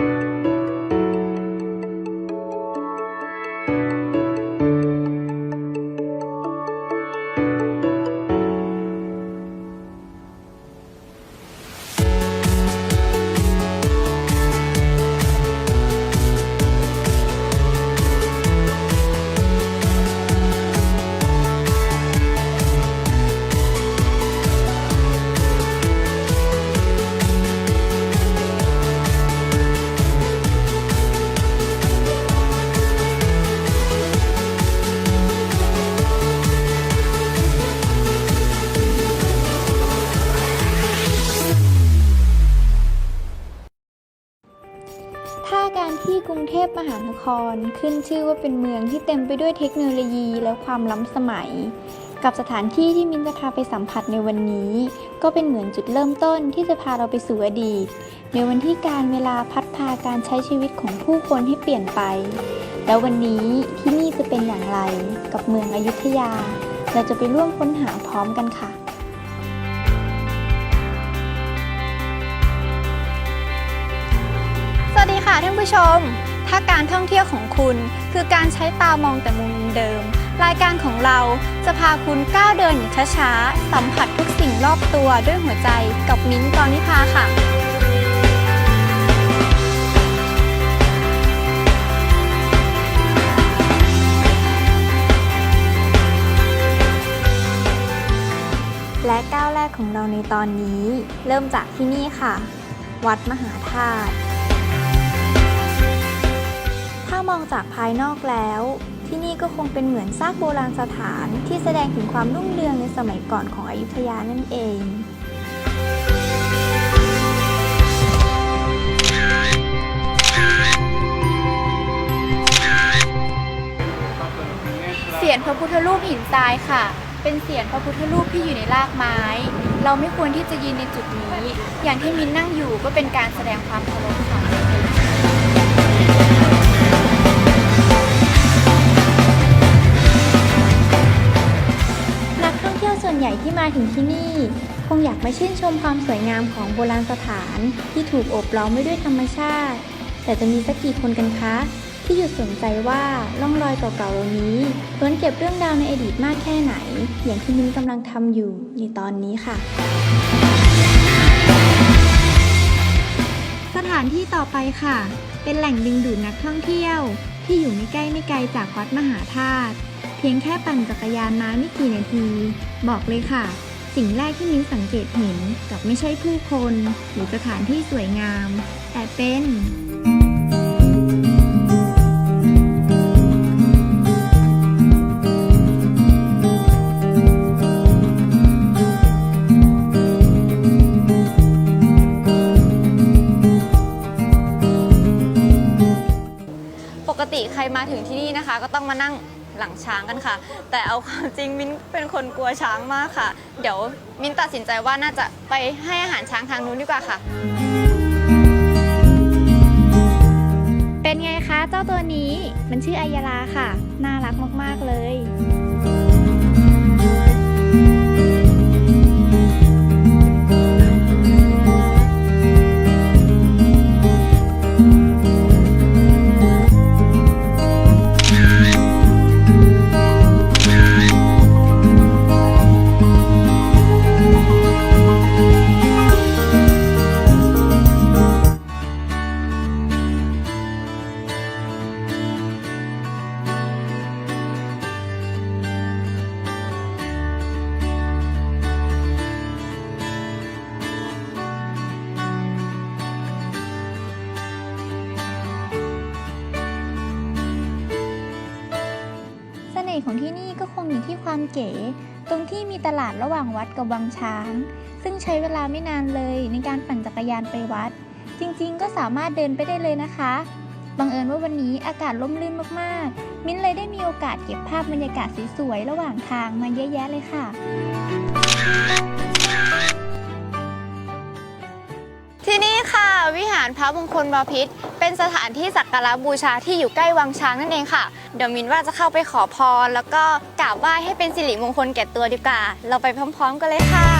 ถ้ มหานครขึ้นชื่อว่าเป็นเมืองที่เต็มไปด้วยเทคโนโลยีและความล้ำสมัย กับสถานที่ที่มินจะพาไปสัมผัสในวันนี้ ก็เป็นเหมือนจุดเริ่มต้นที่จะพาเราไปสู่อดีต ในวันที่การเวลาพัดพาการใช้ชีวิตของผู้คนให้เปลี่ยนไป แล้ววันนี้ที่นี่จะเป็นอย่างไร กับเมืองอยุธยา เราจะไปร่วมค้นหาพร้อมกันค่ะสวัสดีค่ะท่านผู้ชมถ้าการท่องเที่ยวของคุณคือการใช้ตามองแต่มุมเดิม รายการของเราจะพาคุณก้าวเดินอย่างช้าๆ สัมผัสทุกสิ่งรอบตัวด้วยหัวใจกับมิ้นท์กรนิพาค่ะและก้าวแรกของเราในตอนนี้ เริ่มจากที่นี่ค่ะ วัดมหาธาตุามองจากภายนอกแล้ว ที่นี่ก็คงเป็นเหมือนซากโบราณสถานที่แสดงถึงความรุ่งเรืองในสมัยก่อนของอยุธยานั่นเองเสียนพระพุทธรูปหินทรายค่ะ เป็นเสียนพระพุทธรูปที่อยู่ในรากไม้ เราไม่ควรที่จะยืนในจุดนี้ อย่างที่มินนั่งอยู่ก็เป็นการแสดงความเคารพค่ะ วส่วนใหญ่ที่มาถึงที่นี่ คงอยากมาชื่นชมความสวยงามของโบราณสถาน ที่ถูกโอบล้อมไว้ด้วยธรรมชาติ แต่จะมีสักกี่คนกันคะ ที่หยุดสนใจว่าร่องรอยเก่าๆเหล่านี้ล้วนเก็บเรื่องราวในอดีตมากแค่ไหน อย่างที่มิ้นกำลังทำอยู่ในตอนนี้ค่ะ สถานที่ต่อไปค่ะ เป็นแหล่งดึงดูดนักท่องเที่ยว ที่อยู่ไม่ใกล้ไม่ไกลจากวัดมหาธาตุ เพียงแค่ปั่นจักรยานมาไม่กี่นาที บอกเลยค่ะ สิ่งแรกที่มิ้นสังเกตเห็นกับไม่ใช่ผู้คน หรือสถานที่สวยงาม แต่เป็นปกติใครมาถึงที่นี่นะคะ ก็ต้องมานั่ง หลังช้างกันค่ะ แต่เอาความจริงมิ้นเป็นคนกลัวช้างมากค่ะ เดี๋ยวมิ้นตัดสินใจว่าน่าจะไปให้อาหารช้างทางนู้นดีกว่าค่ะ เป็นไงคะเจ้าตัวนี้มันชื่ออายาลาค่ะ น่ารักมากๆเลย ความเก๋ ตรงที่มีตลาดระหว่างวัดกับวังช้าง ซึ่งใช้เวลาไม่นานเลยในการปั่นจักรยานไปวัด จริงๆ ก็สามารถเดินไปได้เลยนะคะบังเอิญว่าวันนี้อากาศร่มรื่นมากๆ มิ้นเลยได้มีโอกาสเก็บภาพบรรยากาศสวยๆระหว่างทางมาเยอะแยะเลยค่ะที่นี่ค่ะ วิหารพระมงคลบพิตร เป็นสถานที่สักการะบูชาที่อยู่ใกล้วังช้างนั่นเองค่ะ เดี๋ยวมินว่าจะเข้าไปขอพร แล้วก็กราบไหว้ให้เป็นสิริมงคลแก่ตัวดีกว่า เราไปพร้อม ๆ กันเลยค่ะ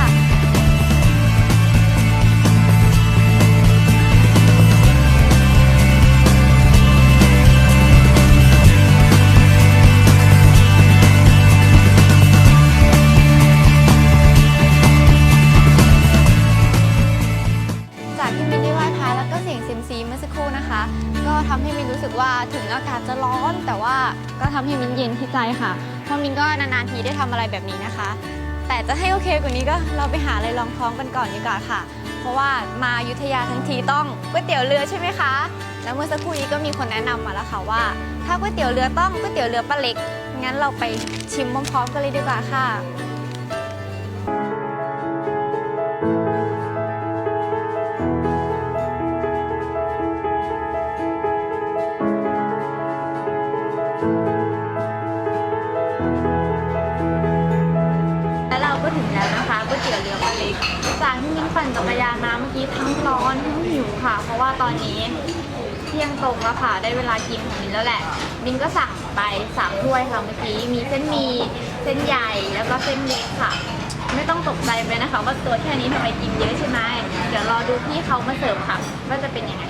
อนแต่ว่าก็ทำให้มินเย็นที่ใจค่ะ เพราะมินก็นานๆทีได้ทำอะไรแบบนี้นะคะ แต่จะให้โอเคกว่านี้ก็เราไปหาอะไรรองท้องกันก่อนดีกว่าค่ะ เพราะว่ามาอยุธยาทั้งทีต้องก๋วยเตี๋ยวเรือใช่ไหมคะ แล้วเมื่อสักครู่นี้ก็มีคนแนะนำมาแล้วค่ะว่า ถ้าก๋วยเตี๋ยวเรือต้องก๋วยเตี๋ยวเรือป้าเล็ก งั้นเราไปชิมพร้อมๆกันเลยดีกว่าค่ะแล เตี๋ยวเรือป้าเล็กจากที่มิ้นปั่นจักรยานมาเมื่อกี้ทั้งร้อนทั้งหิวค่ะ เพราะว่าตอนนี้เที่ยงตรงแล้วค่ะ ได้เวลากินของมินแล้วแหละ มิ้นก็สั่งไปสามถ้วยค่ะเมื่อกี้ มีเส้นหมีเส้นใหญ่แล้วก็เส้นเล็กค่ะ ไม่ต้องตกใจไปนะคะ ว่าตัวแค่นี้ทำไมกินเยอะใช่ไหมเดี๋ยวรอดูพี่เขามาเสิร์ฟค่ะ ว่าจะเป็นยังไง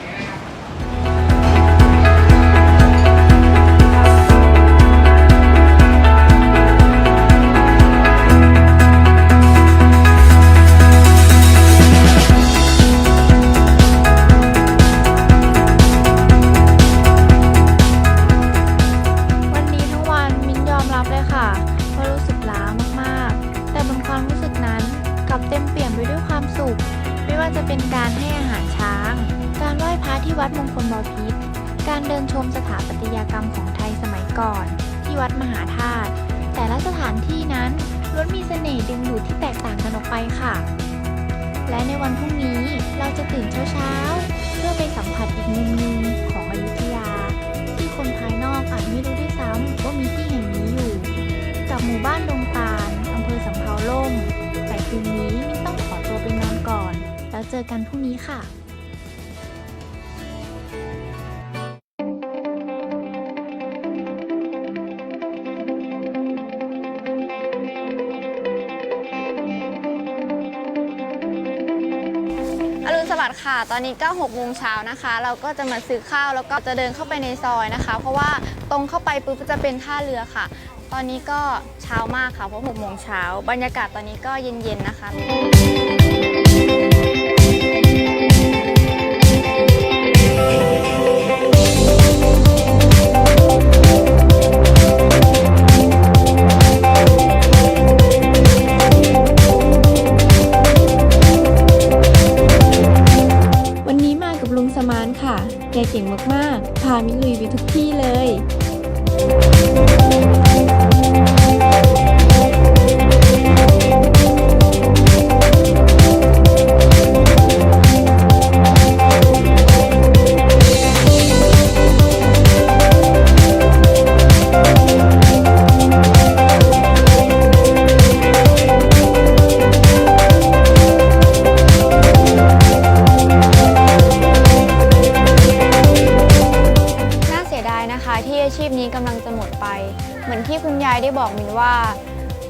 มสถาปัตยกรรมของไทยสมัยก่อน ที่วัดมหาธาตุแต่ละสถานที่นั้นล้วนมีเสน่ห์ดึงดูดที่แตกต่างกันออกไปค่ะ และในวันพรุ่งนี้เราจะตื่นเช้าๆ เพื่อไปสัมผัสอีกมุมหนึ่งของอยุธยา ที่คนภายนอกอาจไม่รู้ด้วยซ้ำว่ามีที่แห่งนี้อยู่กับหมู่บ้านดงตาลอำเภอสำเภาล่ม แต่คืนนี้มิต้องขอตัวไปนอนก่อน แล้วเจอกันพรุ่งนี้ค่ะ ตอนนี้ก็6โมงเช้านะคะ เราก็จะมาซื้อข้าวแล้วก็จะเดินเข้าไปในซอยนะคะ เพราะว่าตรงเข้าไปปุ๊บจะเป็นท่าเรือค่ะ ตอนนี้ก็เช้ามากค่ะเพราะ6โมงเช้าบรรยากาศตอนนี้ก็เย็นๆนะคะ บอกมินว่า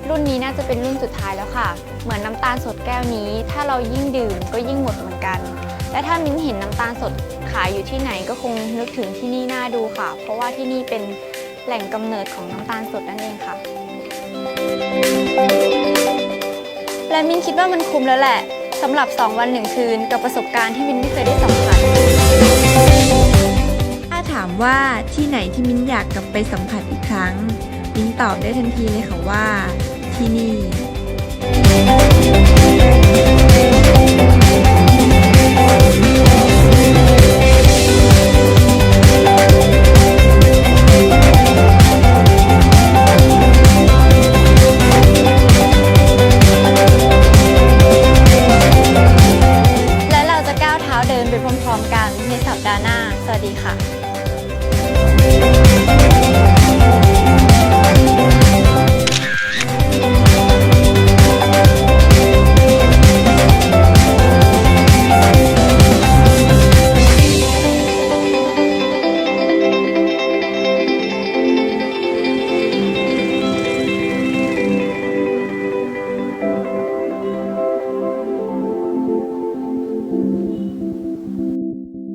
รุ่นนี้น่าจะเป็นรุ่นสุดท้ายแล้วค่ะ เหมือนน้ำตาลสดแก้วนี้ ถ้าเรายิ่งดื่มก็ยิ่งหมดเหมือนกัน และถ้ามิ้นเห็นน้ำตาลสดขายอยู่ที่ไหนก็คงนึกถึงที่นี่น่าดูค่ะ เพราะว่าที่นี่เป็นแหล่งกำเนิดของน้ำตาลสดนั่นเองค่ะ และมินคิดว่ามันคุ้มแล้วแหละสำหรับ 2 วัน1คืน กับประสบการณ์ที่มินไม่เคยได้สัมผัส ถ้าถามว่าที่ไหนที่มิ้นอยากกลับไปสัมผัสอีกครั้ง มิ้นตอบได้ทันทีเลยค่ะว่าที่นี่